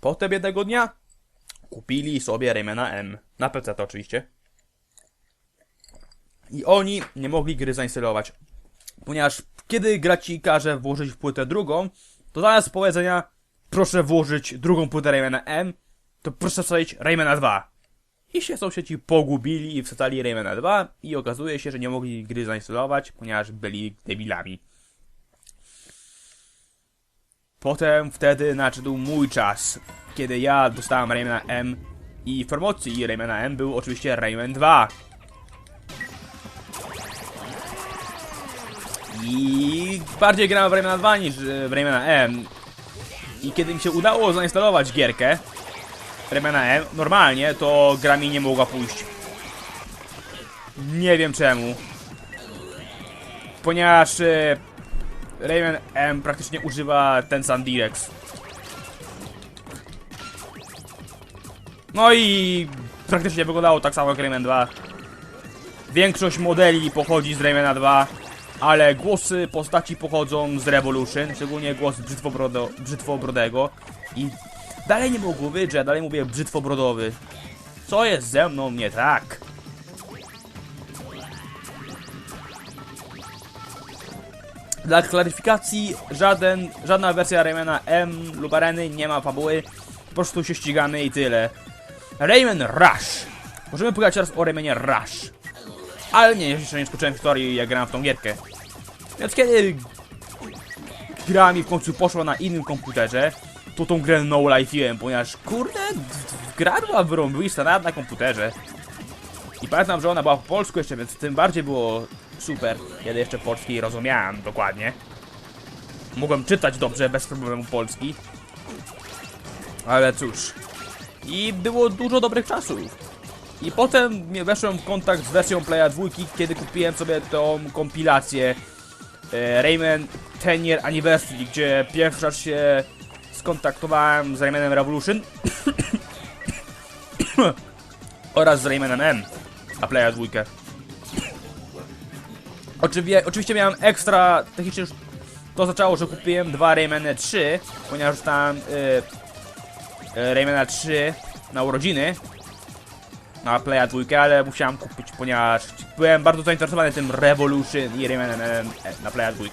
Potem jednego dnia kupili sobie Raymana M. Na PC to oczywiście. I oni nie mogli gry zainstalować. Ponieważ kiedy gra ci każe włożyć w płytę drugą, to zamiast powiedzenia proszę włożyć drugą płytę Raymana M, to proszę wsadzić Raymana 2. I się sąsiedzi pogubili i wsadzali Raymana 2 i okazuje się, że nie mogli gry zainstalować, ponieważ byli debilami. Potem wtedy nadszedł mój czas, kiedy ja dostałem Raymana M i w promocji Raymana M był oczywiście Rayman 2. I bardziej grałem w Raymana 2 niż e, w Raymana M. I kiedy mi się udało zainstalować gierkę Raymana M, normalnie to gra mi nie mogła pójść. Nie wiem czemu. Ponieważ e, Rayman M praktycznie używa ten sam Direx. No i praktycznie wyglądało tak samo jak Rayman 2. Większość modeli pochodzi z Raymana 2, ale głosy postaci pochodzą z Revolution, szczególnie głos Brzytwobrodo, Brzytwobrodego. I dalej nie mogło być, że ja dalej mówię Brzytwobrodowy. Co jest ze mną nie tak? Dla klaryfikacji, żaden, żadna wersja Raymana M lub Areny nie ma fabuły, po prostu się ścigamy i tyle. Rayman Rush. Możemy pogadać teraz o Raymanie Rush. Ale nie, jeszcze nie skończyłem historii, jak grałem w tą gierkę. Więc kiedy gra mi w końcu poszła na innym komputerze, to tą grę no life'iłem, ponieważ kurde, gra była wyrąbista nawet na komputerze. I pamiętam, że ona była po polsku jeszcze, więc tym bardziej było super, kiedy jeszcze polski rozumiałem dokładnie. Mogłem czytać dobrze, bez problemu polski. Ale cóż. I było dużo dobrych czasów. I potem weszłem w kontakt z wersją Playa 2, kiedy kupiłem sobie tą kompilację e, Rayman 10 Year Anniversary, gdzie pierwszy raz się skontaktowałem z Raymanem Revolution oraz z Raymanem M na Playa 2. Oczywiście, oczywiście miałem ekstra, technicznie już to zaczęło, że kupiłem dwa Raymany 3, ponieważ dostałem y, y, Raymana 3 na urodziny na Playa 2, ale musiałem kupić, ponieważ byłem bardzo zainteresowany tym Revolution i Raymanem e, na Playa 2.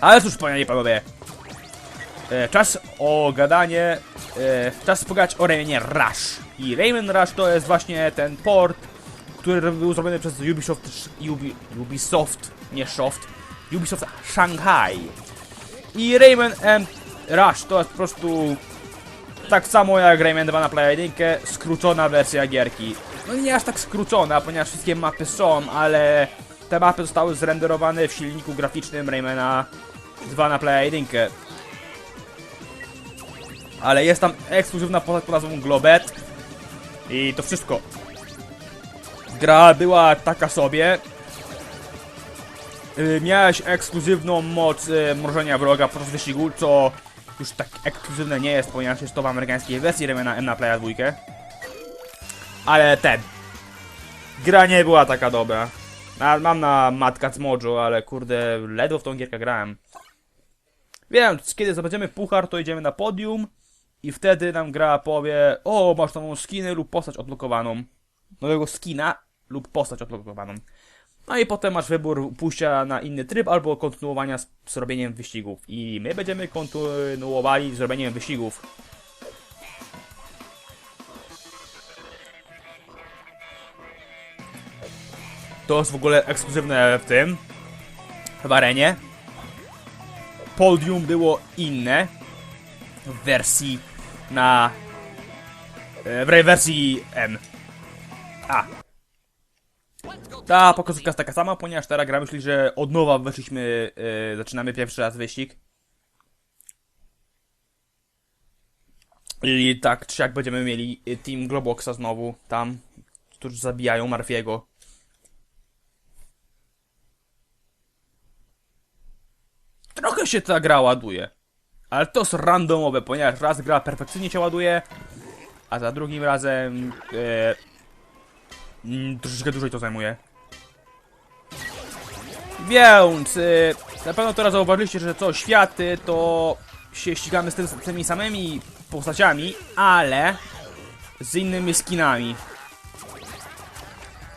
Ale cóż, panie i panowie, e, czas o gadanie, e, czas pogadać o Raymanie Rush. I Rayman Rush to jest właśnie ten port, który był zrobiony przez Ubisoft, Ubi, Ubisoft, nie Soft, Ubisoft Shanghai. I Rayman M Rush to jest po prostu tak samo jak Rayman 2 na Play 1, skrócona wersja gierki. No nie aż tak skrócona, ponieważ wszystkie mapy są, ale te mapy zostały zrenderowane w silniku graficznym Raymana 2 na Play 1. Ale jest tam ekskluzywna postać pod nazwą Globet. I to wszystko. Gra była taka sobie. Y, Miałeś ekskluzywną moc y, mrożenia wroga podczas wyścigu, co już tak ekskluzywne nie jest, ponieważ jest to w amerykańskiej wersji Raymana M na Playa 2. Ale ten. Gra nie była taka dobra. Mam na Matka Mojo, ale kurde, ledwo w tą gierkę grałem. Wiem, kiedy zdobędziemy puchar, to idziemy na podium i wtedy nam gra powie o, masz nową skinę lub postać odblokowaną. Nowego skina lub postać odblokowaną. No i potem masz wybór pójścia na inny tryb albo kontynuowania z, z robieniem wyścigów. I my będziemy kontynuowali z robieniem wyścigów. To jest w ogóle ekskluzywne w tym. W arenie. Podium było inne. W wersji na... e, W wersji M. A. Ta pokazówka jest taka sama, ponieważ teraz gra myśli, że od nowa weszliśmy, e, zaczynamy pierwszy raz wyścig. I tak czy jak będziemy mieli e, Team Globoxa znowu tam, którzy zabijają Marfiego. Trochę się ta gra ładuje. Ale to jest randomowe, ponieważ raz gra perfekcyjnie się ładuje, a za drugim razem mm, troszeczkę dłużej to zajmuje. Więc e, Na pewno teraz zauważyliście, że co światy to się ścigamy z, z tymi samymi postaciami, ale z innymi skinami.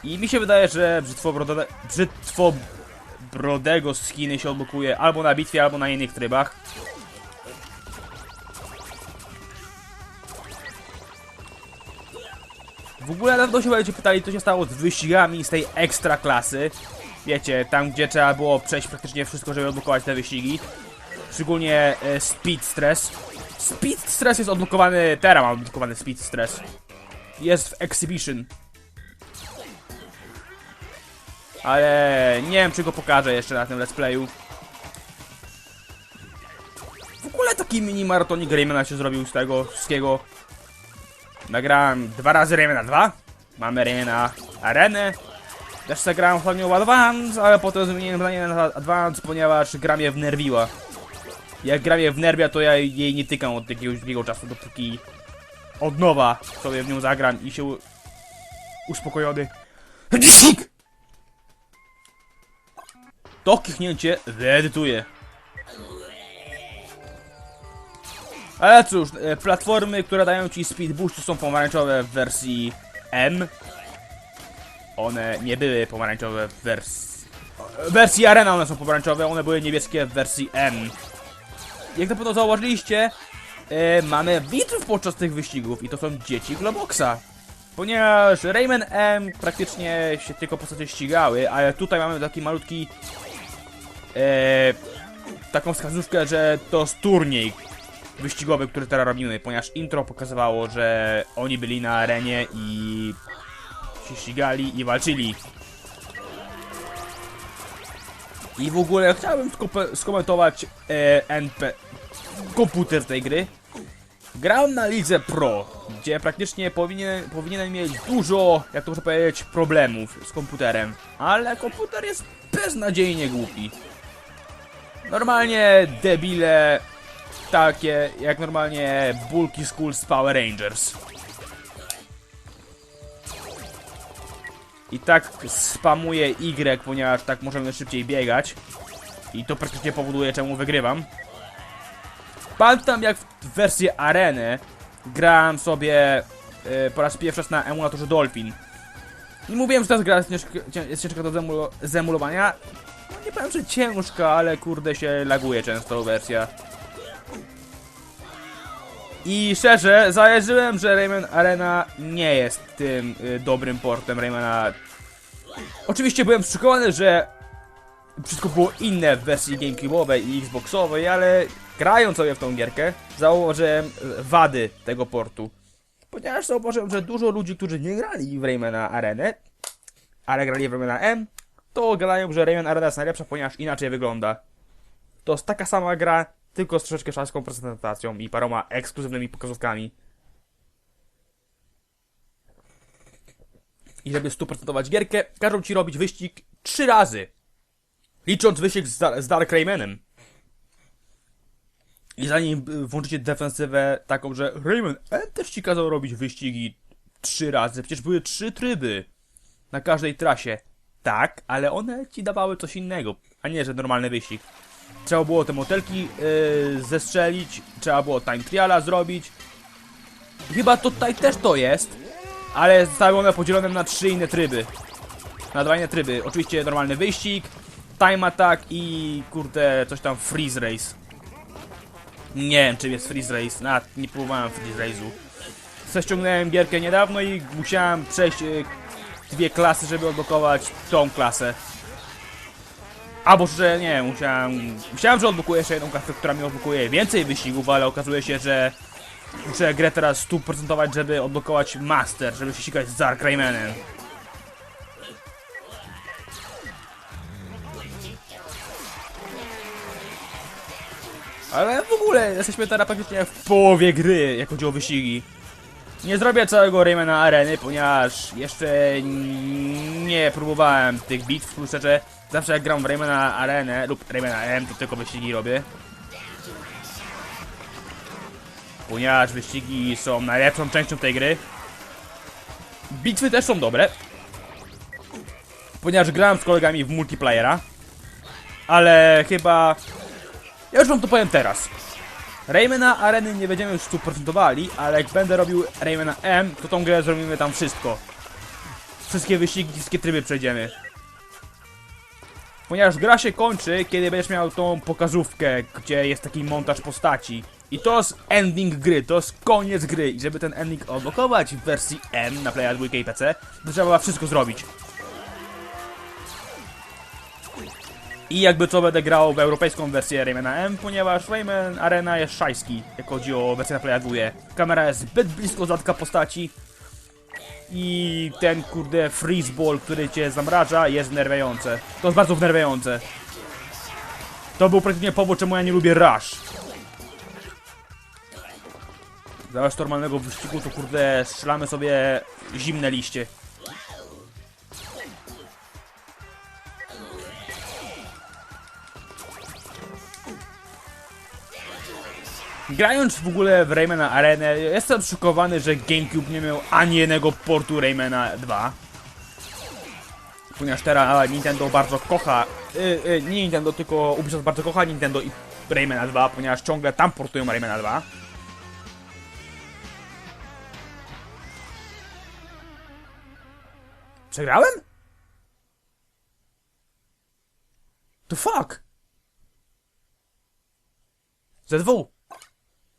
I mi się wydaje, że brzytwo, brodade, brzytwo brodego skiny się odblokuje albo na bitwie, albo na innych trybach. W ogóle na pewno się będziecie pytali, co się stało z wyścigami z tej ekstra klasy. Wiecie, tam gdzie trzeba było przejść praktycznie wszystko, żeby odblokować te wyścigi. Szczególnie e, Speed Stress. Speed Stress jest odblokowany, teraz mam odblokowany Speed Stress. Jest w Exhibition. Ale nie wiem, czy go pokażę jeszcze na tym let's playu. W ogóle taki mini maratonik Raymana się zrobił z tego wszystkiego. Nagrałem dwa razy Raymana 2. Mamy Raymana Arenę. Też zagrałem chłodnią w Advance, ale potem zmieniłem zdanie na Advance, ponieważ gra mnie wnerwiła. Jak gra mnie wnerwia, to ja jej nie tykam od jakiegoś długiego czasu, dopóki od nowa sobie w nią zagram i się uspokojony. To kichnięcie wyedytuję. Ale cóż, e, platformy, które dają ci speed boost są pomarańczowe w wersji M. One nie były pomarańczowe w wersji... W wersji Arena one są pomarańczowe, one były niebieskie w wersji M. Jak na pewno zauważyliście, e, mamy widzów podczas tych wyścigów i to są dzieci Globoxa. Ponieważ Rayman M praktycznie się tylko postacie ścigały, ale tutaj mamy taki malutki e, taką wskazówkę, że to jest turniej wyścigowy, który teraz robimy, ponieważ intro pokazywało, że oni byli na arenie i się ścigali i walczyli. I w ogóle chciałbym skomentować e, NP komputer tej gry. Grałem na Lidze Pro, gdzie praktycznie powinien, powinienem mieć dużo, jak to można powiedzieć, problemów z komputerem. Ale komputer jest beznadziejnie głupi. Normalnie debile takie jak normalnie Bulky School z Power Rangers. I tak spamuję Y, ponieważ tak możemy szybciej biegać. I to praktycznie powoduje, czemu wygrywam. Pamiętam jak w wersję Areny grałem sobie e, po raz pierwszy na emulatorze Dolphin. I mówiłem, że ta gra jest ciężka, cię- jest ciężka do zemulo zemulowania. No, nie powiem, że ciężka, ale kurde się laguje często wersja. I szczerze, zajarzyłem, że Rayman Arena nie jest tym y, dobrym portem Raymana. Oczywiście byłem przekonany, że wszystko było inne w wersji GameCube'owej i Xboxowej, ale grając sobie w tą gierkę, zauważyłem y, wady tego portu. Ponieważ zauważyłem, że dużo ludzi, którzy nie grali w Raymana Arenę, ale grali w Raymana M, to gadają, że Rayman Arena jest najlepsza, ponieważ inaczej wygląda. To jest taka sama gra, tylko z troszeczkę szaską prezentacją i paroma ekskluzywnymi pokazówkami. I żeby stuprocentować gierkę, każą ci robić wyścig trzy razy. Licząc wyścig z, Dar- z Dark Raymanem. I zanim włączycie defensywę taką, że Rayman M też ci kazał robić wyścigi trzy razy, przecież były trzy tryby na każdej trasie. Tak, ale one ci dawały coś innego, a nie, że normalny wyścig. Trzeba było te motelki yy, zestrzelić, trzeba było time triala zrobić. Chyba tutaj też to jest, ale zostały one podzielone na trzy inne tryby. Na dwa inne tryby. Oczywiście normalny wyścig, time attack i kurde coś tam freeze race. Nie wiem czym jest freeze race, nawet nie próbowałem freeze race'u. Ściągnąłem gierkę niedawno i musiałem przejść yy, dwie klasy, żeby odblokować tą klasę. Albo że nie, musiałem. Myślałem, że odblokuję jeszcze jedną kartę, która mi odblokuje więcej wyścigów, ale okazuje się, że muszę grę teraz stu procentować, żeby odblokować Master, żeby się ścigać z Dark Raymanem. Ale w ogóle jesteśmy teraz praktycznie w połowie gry, jak chodzi o wyścigi. Nie zrobię całego Raymana Areny, ponieważ jeszcze nie próbowałem tych bitw, że zawsze jak gram w Raymana Arenę lub Raymana M, to tylko wyścigi robię. Ponieważ wyścigi są najlepszą częścią tej gry. Bitwy też są dobre. Ponieważ grałem z kolegami w multiplayera. ale chyba... Ja już wam to powiem teraz. Raymana Areny nie będziemy już tu procentowali, ale jak będę robił Raymana M, to tą grę zrobimy tam wszystko. Wszystkie wyścigi, wszystkie tryby przejdziemy. Ponieważ gra się kończy, kiedy będziesz miał tą pokazówkę, gdzie jest taki montaż postaci. I to jest ending gry, to jest koniec gry. I żeby ten ending odblokować w wersji M na Playa 2 i PC, to trzeba wszystko zrobić. I jakby co będę grał w europejską wersję Raymana M, ponieważ Rayman Arena jest szajski, jak chodzi o wersję na Playa 2. Kamera jest zbyt blisko zatka postaci. I ten kurde freezeball, który cię zamraża, jest wnerwiające. To jest bardzo wnerwiające. To był praktycznie powód, czemu ja nie lubię Rush. Zamiast normalnego wyścigu, to kurde strzelamy sobie zimne liście. Grając w ogóle w Raymana Arenę, jestem szokowany, że GameCube nie miał ani jednego portu Raymana 2. Ponieważ teraz Nintendo bardzo kocha, y, y, nie Nintendo, tylko Ubisoft bardzo kocha Nintendo i Raymana 2, ponieważ ciągle tam portują Raymana 2. Przegrałem? The fuck? ZW.